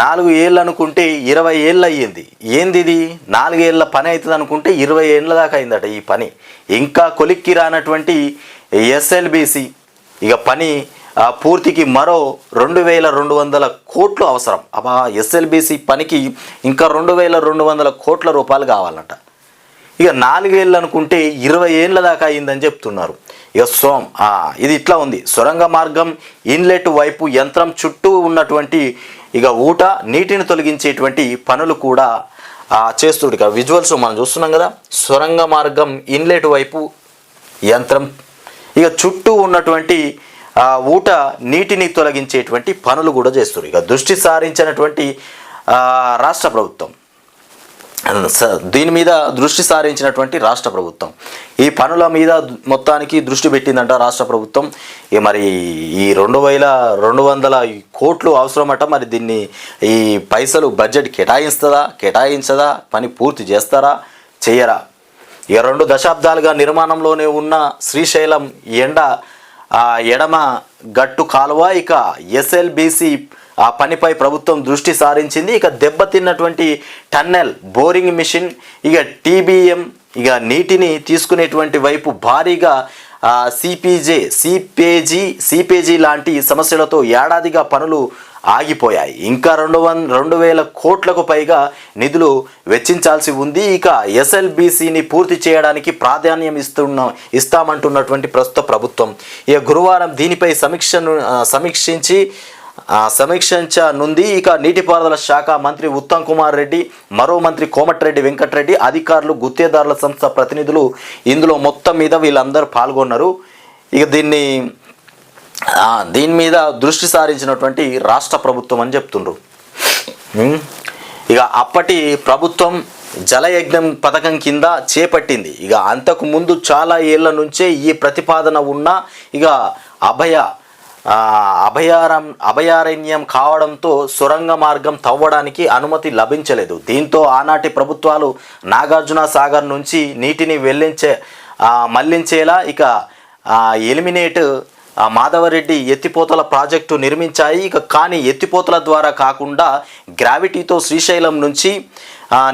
నాలుగు ఏళ్ళు అనుకుంటే ఇరవై ఏళ్ళు అయ్యింది. ఏంది ఇది నాలుగేళ్ళ పని అవుతుంది అనుకుంటే ఇరవై ఏళ్ళ దాకా అయిందట ఈ పని. ఇంకా కొలిక్కి రానటువంటి ఎస్ఎల్బిసి ఇక పని పూర్తికి మరో రెండు వేల రెండు వందల కోట్లు అవసరం. అబ్బా ఎస్ఎల్బిసి పనికి ఇంకా రెండు వేల రెండు వందల కోట్ల రూపాయలు కావాలంట. ఇక నాలుగేళ్ళు అనుకుంటే ఇరవై ఏళ్ళ దాకా అయిందని చెప్తున్నారు. ఇక సోమ్ ఇది ఇట్లా ఉంది. సొరంగ మార్గం ఇన్లెట్ వైపు యంత్రం చుట్టూ ఉన్నటువంటి ఇక ఊట నీటిని తొలగించేటువంటి పనులు కూడా ఆ, చేస్తుడు ఇక. విజువల్స్ మనం చూస్తున్నాం కదా సొరంగ మార్గం ఇన్లెట్ వైపు యంత్రం. ఇక చుట్టూ ఉన్నటువంటి ఊట నీటిని తొలగించేటువంటి పనులు కూడా చేస్తారు. ఇక దృష్టి సారించినటువంటి రాష్ట్ర ప్రభుత్వం. దీని మీద దృష్టి సారించినటువంటి రాష్ట్ర ప్రభుత్వం. ఈ పనుల మీద మొత్తానికి దృష్టి పెట్టిందంట రాష్ట్ర ప్రభుత్వం. మరి ఈ రెండు వేల రెండు వందల కోట్లు అవసరమట మరి దీన్ని ఈ పైసలు బడ్జెట్ కేటాయిస్తుందా కేటాయించదా పని పూర్తి చేస్తారా చేయరా? ఈ రెండు దశాబ్దాలుగా నిర్మాణంలోనే ఉన్న శ్రీశైలం ఎండ ఆ ఎడమ గట్టు కాలువ ఇక ఎస్ఎల్బిసి ఆ పనిపై ప్రభుత్వం దృష్టి సారించింది. ఇక దెబ్బతిన్నటువంటి టన్నెల్ బోరింగ్ మిషన్ ఇక టీబీఎం ఇక నీటిని తీసుకునేటువంటి వైపు భారీగా సిపిజే సిపేజీ సిపేజీ లాంటి సమస్యలతో ఏడాదిగా పనులు ఆగిపోయాయి. ఇంకా రెండు వన్ రెండు వేల కోట్లకు పైగా నిధులు వెచ్చించాల్సి ఉంది. ఇక ఎస్ఎల్బిసిని పూర్తి చేయడానికి ప్రాధాన్యం ఇస్తున్న ఇస్తామంటున్నటువంటి ప్రస్తుత ప్రభుత్వం. ఇక గురువారం దీనిపై సమీక్షను సమీక్షించి సమీక్షించనుంది ఇక నీటిపారుదల శాఖ మంత్రి ఉత్తమ్ కుమార్ రెడ్డి మరో మంత్రి కోమటిరెడ్డి వెంకటరెడ్డి అధికారులు గుత్తేదారుల సంస్థ ప్రతినిధులు ఇందులో మొత్తం మీద వీళ్ళందరూ పాల్గొన్నారు. ఇక దీన్ని దీని మీద దృష్టి సారించినటువంటి రాష్ట్ర ప్రభుత్వం అని చెప్తుండ్రు. ఇక అప్పటి ప్రభుత్వం జలయజ్ఞం పథకం కింద చేపట్టింది. ఇక అంతకు ముందు చాలా ఏళ్ళ నుంచే ఈ ప్రతిపాదన ఉన్న ఇక అభయ అభయారం అభయారణ్యం కావడంతో సొరంగ మార్గం తవ్వడానికి అనుమతి లభించలేదు. దీంతో ఆనాటి ప్రభుత్వాలు నాగార్జున సాగర్ నుంచి నీటిని వెళ్ళించే మళ్ళించేలా ఇక ఎలిమినేట్ ఆ మాధవరెడ్డి ఎత్తిపోతల ప్రాజెక్టు నిర్మించాయి. ఇక కానీ ఎత్తిపోతల ద్వారా కాకుండా గ్రావిటీతో శ్రీశైలం నుంచి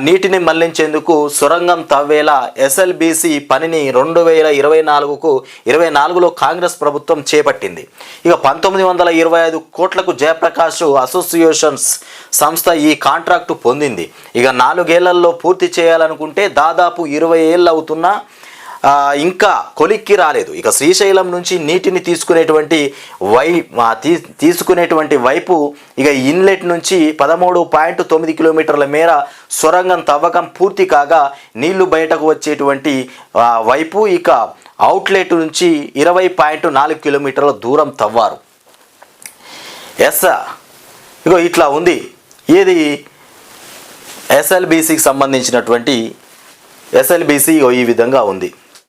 నీటిని మళ్ళించేందుకు సొరంగం తవ్వేలా ఎస్ఎల్బిసి పనిని రెండు వేల ఇరవై నాలుగుకు ఇరవై నాలుగులో కాంగ్రెస్ ప్రభుత్వం చేపట్టింది. ఇక పంతొమ్మిది వందల ఇరవై ఐదు కోట్లకు జయప్రకాష్ అసోసియేషన్స్ సంస్థ ఈ కాంట్రాక్టు పొందింది. ఇక నాలుగేళ్ళలో పూర్తి చేయాలనుకుంటే దాదాపు ఇరవై ఏళ్ళు అవుతున్నా ఇంకా కొలిక్కి రాలేదు. ఇక శ్రీశైలం నుంచి నీటిని తీసుకునేటువంటి వై తీ తీసుకునేటువంటి వైపు ఇక ఇన్లెట్ నుంచి పదమూడు పాయింట్ తొమ్మిది కిలోమీటర్ల మేర సొరంగం తవ్వకం పూర్తి కాగా నీళ్ళు బయటకు వచ్చేటువంటి వైపు ఇక అవుట్లెట్ నుంచి ఇరవై పాయింట్ నాలుగు కిలోమీటర్ల దూరం తవ్వారు. ఎస్ ఇగో ఇట్లా ఉంది. ఏది? ఎస్ఎల్బిసికి సంబంధించినటువంటి ఎస్ఎల్బిసి ఈ విధంగా ఉంది.